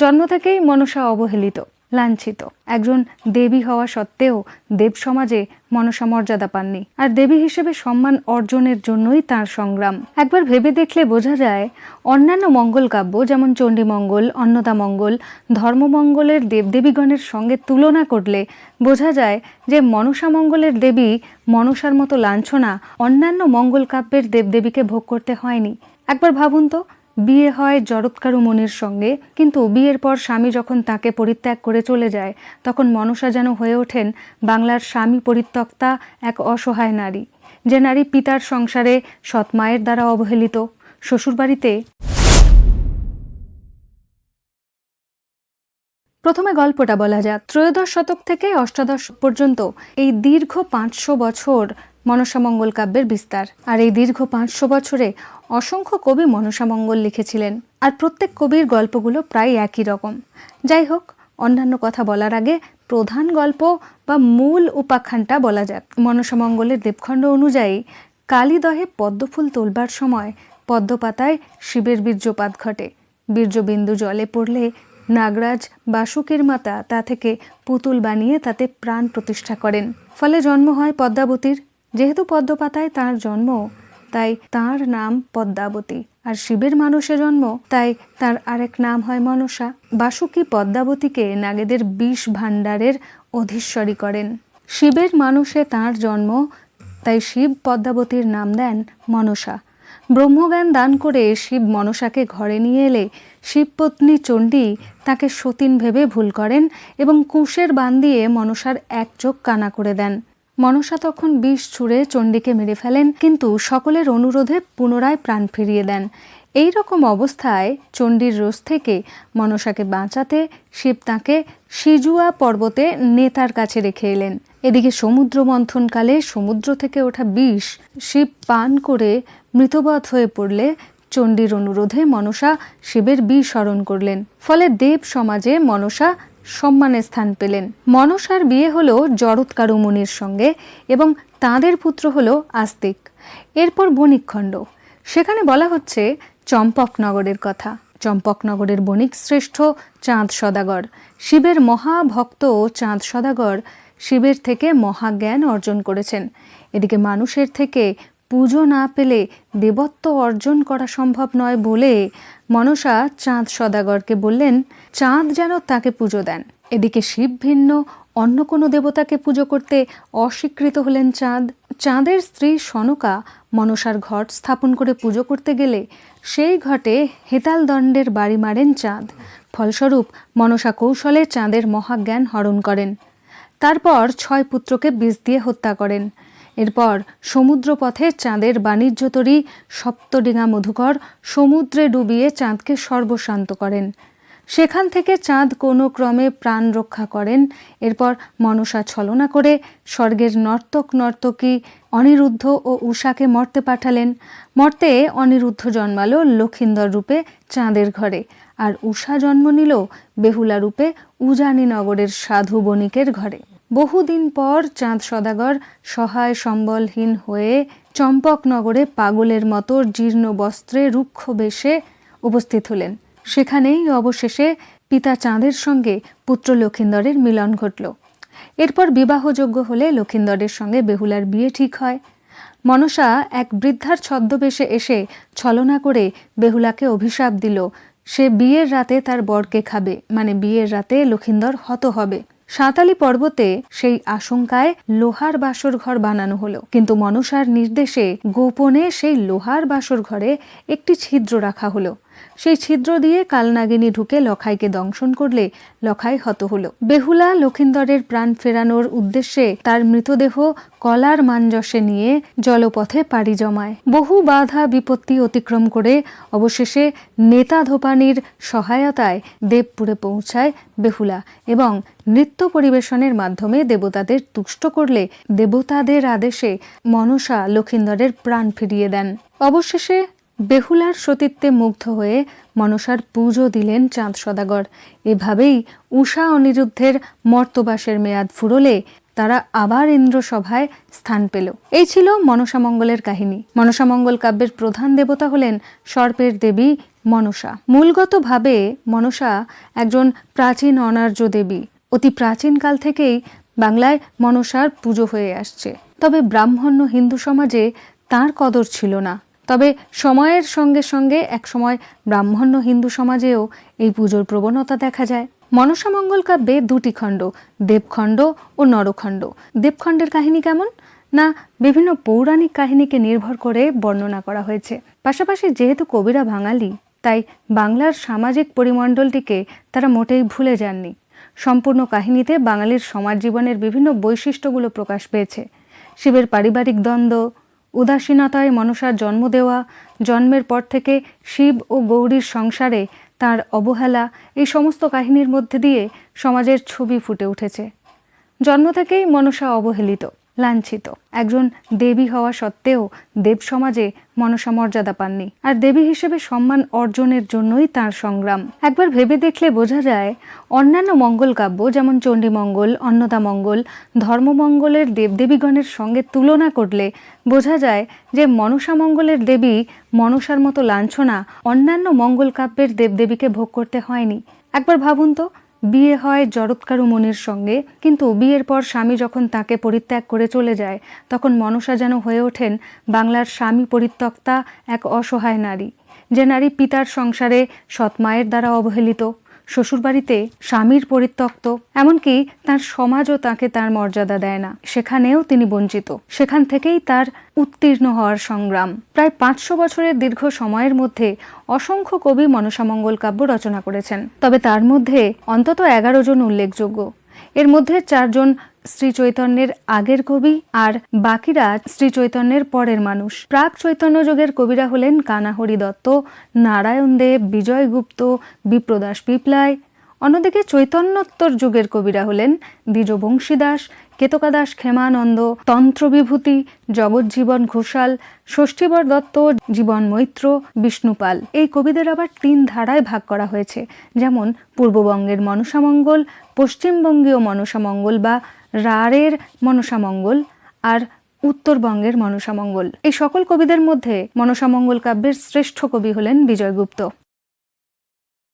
জন্ম থেকেই মনসা অবহেলিত, লাঞ্ছিত। একজন দেবী হওয়া সত্ত্বেও দেব সমাজে মনসা মর্যাদা পাননি। আর দেবী হিসেবে সম্মান অর্জনের জন্যই তার সংগ্রাম। একবার ভেবে দেখলে বোঝা যায়, অন্যান্য মঙ্গল কাব্য যেমন চণ্ডীমঙ্গল অন্নদামঙ্গল ধর্মমঙ্গলের দেবদেবীগণের সঙ্গে তুলনা করলে বোঝা যায় যে মনসা মঙ্গলের দেবী মনসার মতো লাঞ্ছনা অন্যান্য মঙ্গল কাব্যের দেবদেবীকে ভোগ করতে হয়নি। একবার ভাবুন তো বিয়ে হয় জরৎকারু মনির সঙ্গে। কিন্তু বিয়ের পর স্বামী যখন তাকে পরিত্যাগ করে চলে যায়, তখন মনসা যেন হয়ে ওঠেন বাংলার স্বামী পরিত্যক্তা এক অসহায় নারী, যে নারী পিতার সংসারে সৎ মায়ের দ্বারা অবহেলিত। শ্বশুরবাড়িতে প্রথমে গল্পটা বলা যাক। ত্রয়োদশ শতক থেকে অষ্টাদশ পর্যন্ত এই দীর্ঘ পাঁচশো বছর মনসামঙ্গল কাব্যের বিস্তার। আর এই দীর্ঘ পাঁচশো বছরে অসংখ্য কবি মনসামঙ্গল লিখেছিলেন। আর প্রত্যেক কবির গল্পগুলো প্রায় একই রকম। যাই হোক, অন্যান্য কথা বলার আগে প্রধান গল্প বা মূল উপাখ্যানটা বলা যাক। মনসামঙ্গলের দেবখণ্ড অনুযায়ী কালীদহে পদ্মফুল তোলবার সময় পদ্মপাতায় শিবের বীর্যপাত ঘটে। বীর্যবিন্দু জলে পড়লে নাগরাজ বাসুকের মাতা তা থেকে পুতুল বানিয়ে তাতে প্রাণ প্রতিষ্ঠা করেন। ফলে জন্ম হয় পদ্মাবতীর যেহেতু পদ্মপাতায় তার জন্ম, তাই তার নাম পদ্মাবতী। আর শিবের মানুষে জন্ম, তাই তার আরেক নাম হয় মনসা। বাসুকি পদ্মাবতীকে নাগেদের বিষ ভাণ্ডারের অধীশ্বরী করেন। শিবের মানুষে তার জন্ম, তাই শিব পদ্মাবতীর নাম দেন মনসা। ব্রহ্মজ্ঞান দান করে শিব মনসাকে ঘরে নিয়ে এলে শিবপত্নী চণ্ডী তাকে সতীন ভেবে ভুল করেন এবং কুশের বান দিয়ে মনসার এক চোখ কানা করে দেন। মনসা তখন বিষ ছুঁড়ে চণ্ডীকে মেরে ফেলেন, কিন্তু সকলের অনুরোধে পুনরায় প্রাণ ফিরিয়ে দেন। এই রকম অবস্থায় চণ্ডীর রোষ থেকে মনসাকে বাঁচাতে শিব তাঁকে সিজুয়া পর্বতে নেতার কাছে রেখে এলেন। এদিকে সমুদ্র মন্থনকালে সমুদ্র থেকে ওঠা বিষ শিব পান করে মৃতবধ হয়ে পড়লে চণ্ডীর অনুরোধে মনসা শিবের বিষ স্মরণ করলেন। ফলে দেব সমাজে মনসা সম্মানের স্থান পেলেন। মনসার বিয়ে হলো জরৎকারু মুনির সঙ্গে এবং তাঁদের পুত্র হলো আস্তিক। এরপর বণিকখণ্ড। সেখানে বলা হচ্ছে চম্পকনগরের কথা। চম্পকনগরের বণিক শ্রেষ্ঠ চাঁদ সদাগর। শিবের মহাভক্ত চাঁদ সদাগর শিবের থেকে মহাজ্ঞান অর্জন করেছেন। এদিকে মানুষের থেকে পুজো না পেলে দেবত্ব অর্জন করা সম্ভব নয় বলে মনসা চাঁদ সদাগরকে বললেন, চাঁদ যেন তাকে পুজো দেন। এদিকে শিব ভিন্ন, অন্য কোনো দেবতাকে পুজো করতে অস্বীকৃত হলেন চাঁদ। চাঁদের স্ত্রী সনকা মনসার ঘট স্থাপন করে পুজো করতে গেলে সেই ঘটে হেতাল দণ্ডের বাড়ি মারেন চাঁদ। ফলস্বরূপ মনসা কৌশলে চাঁদের মহাজ্ঞান হরণ করেন। তারপর ছয় পুত্রকে বিষ দিয়ে হত্যা করেন। এরপর সমুদ্রপথে চাঁদের বাণিজ্য তরী সপ্তডিঙা মধুকর সমুদ্রে ডুবিয়ে চাঁদকে সর্বশান্ত করেন। সেখান থেকে চাঁদ কোনো ক্রমে প্রাণ রক্ষা করেন। এরপর মনসা ছলনা করে স্বর্গের নর্তক নর্তকী অনিরুদ্ধ ও উষাকে মর্তে পাঠালেন। মর্তে অনিরুদ্ধ জন্মালো লক্ষিন্দর রূপে চাঁদের ঘরে আর উষা জন্ম নিল বেহুলা রূপে উজানি নগরের সাধু বণিকের ঘরে। বহুদিন পর চাঁদ সদাগর সহায় সম্বলহীন হয়ে চম্পকনগরে পাগলের মতো জীর্ণ বস্ত্রে রুক্ষ বেশে উপস্থিত হলেন। সেখানেই অবশেষে পিতা চাঁদের সঙ্গে পুত্র লক্ষিন্দরের মিলন ঘটল। এরপর বিবাহযোগ্য হলে লক্ষিন্দরের সঙ্গে বেহুলার বিয়ে ঠিক হয়। মনসা এক বৃদ্ধার ছদ্মবেশে এসে ছলনা করে বেহুলাকে অভিশাপ দিল, সে বিয়ের রাতে তার বরকে খাবে মানে বিয়ের রাতে লক্ষিন্দর হত হবে। সাঁতালি পর্বতে সেই আশঙ্কায় লোহার বাসর ঘর বানানো হলো। কিন্তু মনসার নির্দেশে গোপনে সেই লোহার বাসর ঘরে একটি ছিদ্র রাখা হলো। সেই ছিদ্র দিয়ে কালনাগিনী ঢুকে লখাইকে দংশন করলে লখাই হত হল। বেহুলা লক্ষিন্দরের প্রাণ ফেরানোর উদ্দেশ্যে তার মৃতদেহ কলার মানজসে নিয়ে জলপথে পাড়ি জমায়। বহু বাধা বিপত্তি অতিক্রম করে অবশেষে নেতা ধোপানির সহায়তায় দেবপুরে পৌঁছায় বেহুলা এবং নৃত্য পরিবেশনের মাধ্যমে দেবতাদের তুষ্ট করলে দেবতাদের আদেশে মনসা লক্ষিন্দরের প্রাণ ফিরিয়ে দেন। অবশেষে বেহুলার সতীত্বে মুগ্ধ হয়ে মনসার পুজো দিলেন চাঁদ সদাগর। এভাবেই উষা অনিরুদ্ধের মর্তবাসের মেয়াদ ফুরলে তারা আবার ইন্দ্রসভায় স্থান পেল। এই ছিল মনসামঙ্গলের কাহিনী। মনসামঙ্গল কাব্যের প্রধান দেবতা হলেন সর্পের দেবী মনসা। মূলগতভাবে মনসা একজন প্রাচীন অনার্য দেবী। অতি প্রাচীনকাল থেকেই বাংলায় মনসার পুজো হয়ে আসছে। তবে ব্রাহ্মণ্য হিন্দু সমাজে তার কদর ছিল না। তবে সময়ের সঙ্গে সঙ্গে একসময় ব্রাহ্মণ্য হিন্দু সমাজেও এই পুজোর প্রবণতা দেখা যায়। মনসা মঙ্গল কাব্যে দুটি খণ্ড, দেবখণ্ড ও নরখণ্ড। দেবখণ্ডের কাহিনী কেমন? না, বিভিন্ন পৌরাণিক কাহিনীকে নির্ভর করে বর্ণনা করা হয়েছে। পাশাপাশি যেহেতু কবিরা বাঙালি, তাই বাংলার সামাজিক পরিমণ্ডলটিকে তারা মোটেই ভুলে যাননি। সম্পূর্ণ কাহিনীতে বাঙালির সমাজ জীবনের বিভিন্ন বৈশিষ্ট্যগুলো প্রকাশ পেয়েছে। শিবের পারিবারিক দ্বন্দ্ব উদাসীনতায় মনসার জন্ম দেওয়া, জন্মের পর থেকে শিব ও গৌরীর সংসারে তার অবহেলা, এই সমস্ত কাহিনীর মধ্যে দিয়ে সমাজের ছবি ফুটে উঠেছে। জন্ম থেকেই মনসা অবহেলিত। লাঞ্ছিত। একজন দেবী হওয়া সত্ত্বেও দেব সমাজে মনসা মর্যাদা পাননি, আর দেবী হিসেবে সম্মান অর্জনের জন্যই তার সংগ্রাম। একবার ভেবে দেখলে বোঝা যায়, অন্যান্য মঙ্গল কাব্য যেমন চণ্ডীমঙ্গল অন্নদামঙ্গল ধর্মমঙ্গলের দেবদেবীগণের সঙ্গে তুলনা করলে বোঝা যায় যে মনসা মঙ্গলের দেবী মনসার মতো লাঞ্ছনা অন্যান্য মঙ্গল কাব্যের দেবদেবীকে ভোগ করতে হয়নি। একবার ভাবুন তো বিয়ে হয় জরৎকারু মনির সঙ্গে। কিন্তু বিয়ের পর স্বামী যখন তাকে পরিত্যাগ করে চলে যায়, তখন মনসা যেন হয়ে ওঠেন বাংলার স্বামী পরিত্যক্তা এক অসহায় নারী। যে নারী পিতার সংসারে সৎ মায়ের দ্বারা অবহেলিত। শ্বশুরবাড়িতে স্বামীর পরিত্যক্ত, এমনকি তার সমাজও তাকে তার মর্যাদা দেয় না। সেখানেও তিনি বঞ্চিত। সেখান থেকেই তার উত্তীর্ণ হওয়ার সংগ্রাম। প্রায় পাঁচশো বছরের দীর্ঘ সময়ের মধ্যে অসংখ্য কবি মনসামঙ্গল কাব্য রচনা করেছেন। তবে তার মধ্যে অন্তত এগারো জন উল্লেখযোগ্য। এর মধ্যে চারজন শ্রী চৈতন্যের আগের কবি আর বাকিরা শ্রী চৈতন্যের পরের মানুষ। প্রাক চৈতন্য যুগের কবিরা হলেন কানাহরি দত্ত, নারায়ণ দেব, বিজয় গুপ্ত, বিপ্রদাস পিপলাই। অন্যদিকে চৈতন্যোত্তর যুগের কবিরা হলেন দ্বিজবংশী দাস কেতকাদাস ক্ষেমানন্দ, তন্ত্রবিভূতি, জগজ্জীবন ঘোষাল, ষষ্ঠীবর দত্ত, জীবন মৈত্র, বিষ্ণুপাল। এই কবিদের আবার তিন ধারায় ভাগ করা হয়েছে। যেমন পূর্ববঙ্গের মনসামঙ্গল, পশ্চিমবঙ্গীয় মনসামঙ্গল বা রাড়ের মনসামঙ্গল আর উত্তরবঙ্গের মনসামঙ্গল। এই সকল কবিদের মধ্যে মনসামঙ্গল কাব্যের শ্রেষ্ঠ কবি হলেন বিজয়গুপ্ত।